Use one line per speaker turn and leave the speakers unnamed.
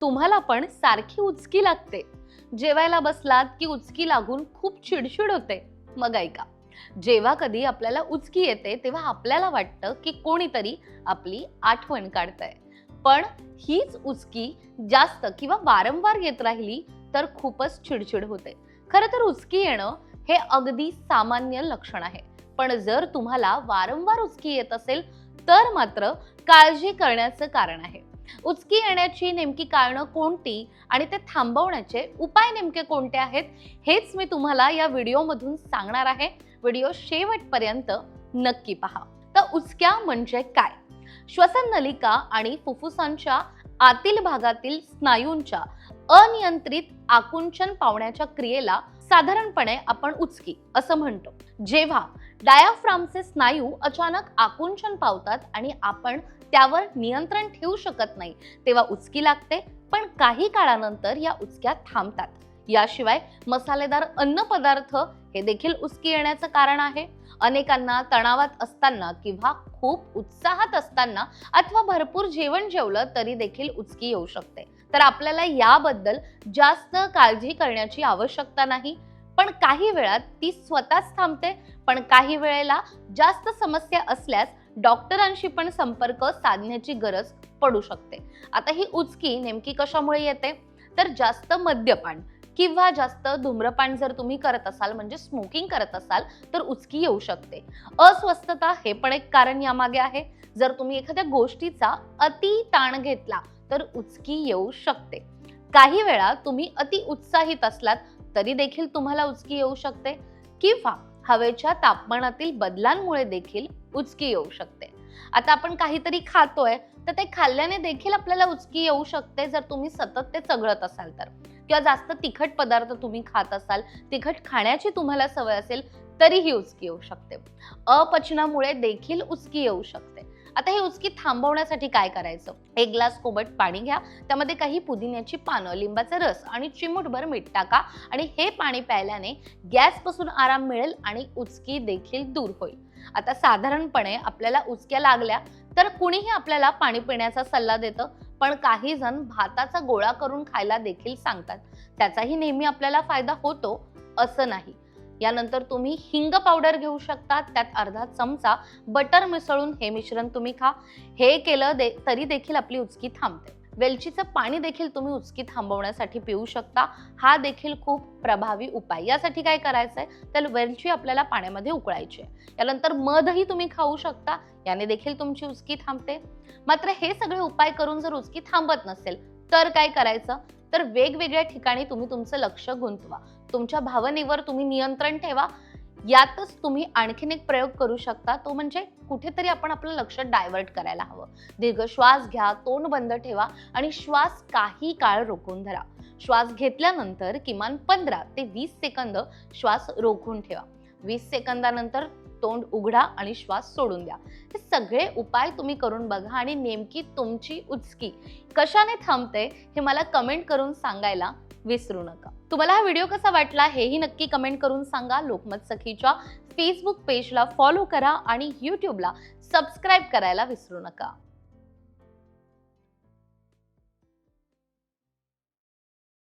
तुम्हाला पण सारखी उचकी लागते. जेवायला बसलात की उचकी लागून खूप चिडचिड होते. मग ऐका जेव्हा कधी आपल्याला उचकी येते तेव्हा आपल्याला वाटतं की कोणीतरी आपली आठवण काढतंय. पण हीच उचकी जास्त किंवा वारंवार येत राहिली तर खूपच चिडचिड होते. खरं तर उचकी येणं हे अगदी सामान्य लक्षण आहे. पण जर तुम्हाला वारंवार उचकी येत असेल तर मात्र काळजी करण्याचं कारण आहे. उचकी येण्याची नेमकी कारणं कोणती आणि ते थांबवण्याचे उपाय नेमके कोणते आहेत हेच मी तुम्हाला या व्हिडिओमधून सांगणार आहे. व्हिडिओ शेवटपर्यंत नक्की पहा. तर उचक्या म्हणजे काय? श्वसन नलिका आणि फुफ्फुसांच्या आतील भागातील स्नायूंच्या अनियंत्रित आकुंचन पावण्याच्या क्रियेला साधारणपणे आपण उचकी असं म्हणतो. जेव्हा डायाफ्रामचे स्नायू अचानक आकुंचन पावतात आणि आपण त्यावर नियंत्रण ठेवू शकत नाही. तेव्हा उचकी लागते पण काही काळानंतर या उचक्या थांबतात. याशिवाय मसालेदार अन्न पदार्थ हे देखील उचकी येण्याचं कारण आहे. अनेकांना तणावात असताना किंवा खूप उत्साहात असताना अथवा भरपूर जेवण जेवलं तरी देखील उचकी येऊ शकते. तर आपल्याला याबद्दल जास्त काळजी करण्याची आवश्यकता नाही. पण काही वेळात ती स्वतःच थांबते. पण काही वेळेला जास्त समस्या असल्यास डॉक्टरांशी पण संपर्क साधण्याची गरज पडू शकते. आता ही उचकी नेमकी कशामुळे येते? तर जास्त मद्यपान किंवा जास्त धूम्रपान जर तुम्ही करत असाल म्हणजे स्मोकिंग करत असाल तर उचकी येऊ शकते. अस्वस्थता हे पण एक कारण यामागे आहे. जर तुम्ही एखाद्या गोष्टीचा अति ताण घेतला तर उचकी येऊ शकते. काही वेळा तुम्ही अति उत्साहित असलात तरी देखील तुम्हाला उचकी येऊ शकते किंवा हवेच्या तापमानातील बदलांमुळे देखील उचकी येऊ शकते. आता आपण काहीतरी खातोय तर ते खाल्ल्याने देखील आपल्याला उचकी येऊ शकते जर तुम्ही सतत ते चघळत असाल तर. किंवा जास्त तिखट पदार्थ तुम्ही खात असाल तिखट खाण्याची तुम्हाला सवय असेल तरीही उचकी येऊ शकते. अपचनामुळे देखील उचकी येऊ शकते. आता ही उचकी थांबवण्यासाठी काय करायचं? एक ग्लास कोमट पाणी घ्या त्यामध्ये काही पुदिन्याची पानं लिंबाचा रस आणि चिमूटभर मीठ टाका आणि हे पाणी प्यायल्याने गॅसपासून आराम मिळेल आणि उचकी देखील दूर होईल. आता साधारणपणे आपल्याला उचक्या लागल्या तर कुणीही आपल्याला पाणी पिण्याचा सल्ला देतं पण काही जण भाताचा गोळा करून खायला देखील सांगतात. त्याचाही नेहमी आपल्याला फायदा होतो असं नाही. यानंतर तुम्ही हिंग पावडर घेऊ शकता त्यात अर्धा चमचा बटर मिसळून हे मिश्रण तुम्ही खा. हे केलं दे तरी देखील आपली उचकी थांबते. वेलचीचं पाणी देखील तुम्ही उचकी थांबवण्यासाठी पिऊ शकता. हा देखील खूप प्रभावी उपाय. यासाठी काय करायचंय? तर वेलची आपल्याला पाण्यामध्ये उकळायची आहे. यानंतर मधही तुम्ही खाऊ शकता. याने देखील तुमची उचकी थांबते. मात्र हे सगळे उपाय करून जर उचकी थांबत नसेल तर काय करायचं? तर वेगवेगळ्या ठिकाणी तुम्ही तुमचं लक्ष गुंतवा. तुमच्या भावनेवर तुम्ही नियंत्रण ठेवा. यातच तुम्ही आणखीन एक प्रयोग करू शकता. तो म्हणजे कुठेतरी आपण आपलं लक्ष डायव्हर्ट करायला हवं. दीर्घ श्वास घ्या तोंड बंद ठेवा आणि श्वास काही काळ रोखून धरा. श्वास घेतल्यानंतर किमान पंधरा ते वीस सेकंद श्वास रोखून ठेवा. वीस सेकंदानंतर तोंड उघडा आणि श्वास सोडून द्या. हे सगळे उपाय तुम्ही करून बघा आणि नेमकी तुमची उचकी कशाने थांबते हे मला कमेंट करून सांगायला विसरू नका. तुम्हाला हा व्हिडिओ कसा वाटला हेही नक्की कमेंट करून सांगा. लोकमत सखीच्या फेसबुक पेजला फॉलो करा आणि यूट्यूबला सबस्क्राईब करायला विसरू नका.